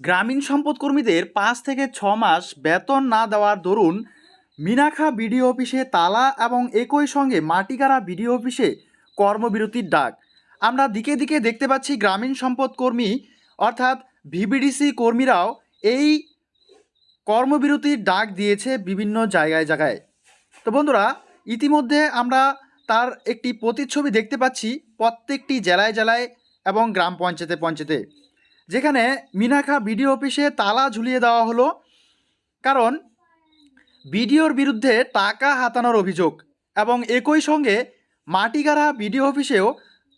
গ্রামীণ সম্পদ কর্মীদের পাঁচ থেকে ছ মাস বেতন না দেওয়ার দরুন মিনাখা বিডিও অফিসে তালা এবং একই সঙ্গে মাটিগাড়া বিডিও অফিসে কর্মবিরতির ডাক। আমরা দিকে দিকে দেখতে পাচ্ছি গ্রামীণ সম্পদ কর্মী, অর্থাৎ ভিবিডিসি কর্মীরাও এই কর্মবিরতির ডাক দিয়েছে বিভিন্ন জায়গায় জায়গায়। তো বন্ধুরা, ইতিমধ্যে আমরা তার একটি প্রতিচ্ছবি দেখতে পাচ্ছি প্রত্যেকটি জেলায় জেলায় এবং গ্রাম পঞ্চায়েতে পঞ্চায়েতে। যেখানে মিনাখা বিডিও অফিসে তালা ঝুলিয়ে দেওয়া হলো। কারণ বিডিওর বিরুদ্ধে টাকা হাতানোর অভিযোগ এবং একই সঙ্গে মাটিগাড়া বিডিও অফিসেও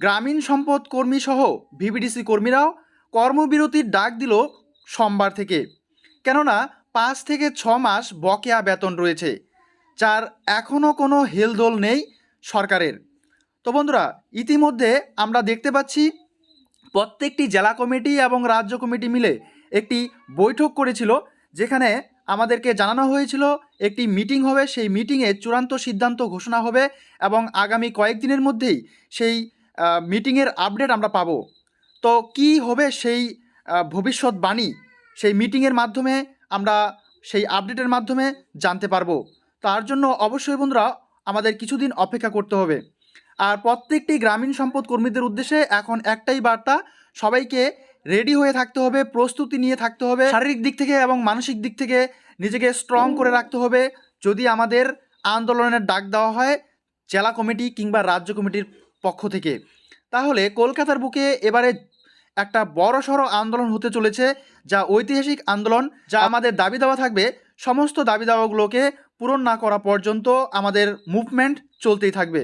গ্রামীণ সম্পদ কর্মী সহ ভিবিডিসি কর্মীরাও কর্মবিরতির ডাক দিল সোমবার থেকে। কেননা পাঁচ থেকে ছ মাস বকেয়া বেতন রয়েছে, যার এখনও কোনো হেলদোল নেই সরকারের। তো বন্ধুরা, ইতিমধ্যে আমরা দেখতে পাচ্ছি প্রত্যেকটি জেলা কমিটি এবং রাজ্য কমিটি মিলে একটি বৈঠক করেছিল, যেখানে আমাদেরকে জানানো হয়েছিল একটি মিটিং হবে। সেই মিটিংয়ে চূড়ান্ত সিদ্ধান্ত ঘোষণা হবে এবং আগামী কয়েকদিনের মধ্যেই সেই মিটিংয়ের আপডেট আমরা পাবো। তো কি হবে সেই ভবিষ্যৎবাণী সেই মিটিংয়ের মাধ্যমে আমরা সেই আপডেটের মাধ্যমে জানতে পারব। তার জন্য অবশ্যই বন্ধুরা আমাদের কিছুদিন অপেক্ষা করতে হবে। আর প্রত্যেকটি গ্রামীণ সম্পদ কর্মীদের উদ্দেশ্যে এখন একটাই বার্তা, সবাইকে রেডি হয়ে থাকতে হবে, প্রস্তুতি নিয়ে থাকতে হবে, শারীরিক দিক থেকে এবং মানসিক দিক থেকে নিজেকে স্ট্রং করে রাখতে হবে। যদি আমাদের আন্দোলনের ডাক দেওয়া হয় জেলা কমিটি কিংবা রাজ্য কমিটির পক্ষ থেকে। তাহলে কলকাতার বুকে এবারে একটা বড় সড়ো আন্দোলন হতে চলেছে, যা ঐতিহাসিক আন্দোলন, যা আমাদের দাবি দাওয়া থাকবে। সমস্ত দাবি দাওয়াগুলোকে পূরণ না করা পর্যন্ত আমাদের মুভমেন্ট চলতেই থাকবে।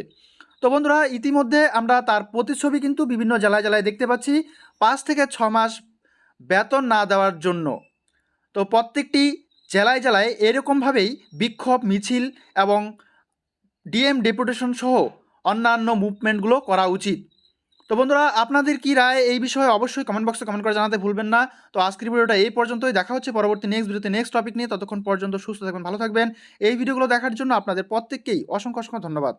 তো বন্ধুরা, ইতিমধ্যে আমরা তার প্রতিচ্ছবি কিন্তু বিভিন্ন জেলায় জেলায় দেখতে পাচ্ছি। পাঁচ থেকে ছ মাস বেতন না দেওয়ার জন্য। তো প্রত্যেকটি জেলায় জেলায় এরকমভাবেই বিক্ষোভ, মিছিল এবং ডিএম ডেপুটেশন সহ অন্যান্য মুভমেন্টগুলো করা উচিত। তো বন্ধুরা, আপনাদের কি রায় এই বিষয়ে অবশ্যই কমেন্ট বক্সে কমেন্ট করে জানাতে ভুলবেন না। তো আজকের ভিডিওটা এই পর্যন্তই। দেখা হচ্ছে পরবর্তী নেক্সট ভিডিওতে নেক্সট টপিক নিয়ে। ততক্ষণ পর্যন্ত সুস্থ থাকবেন, ভালো থাকবেন। এই ভিডিওগুলো দেখার জন্য আপনাদের প্রত্যেককেই অসংখ্য অসংখ্য ধন্যবাদ।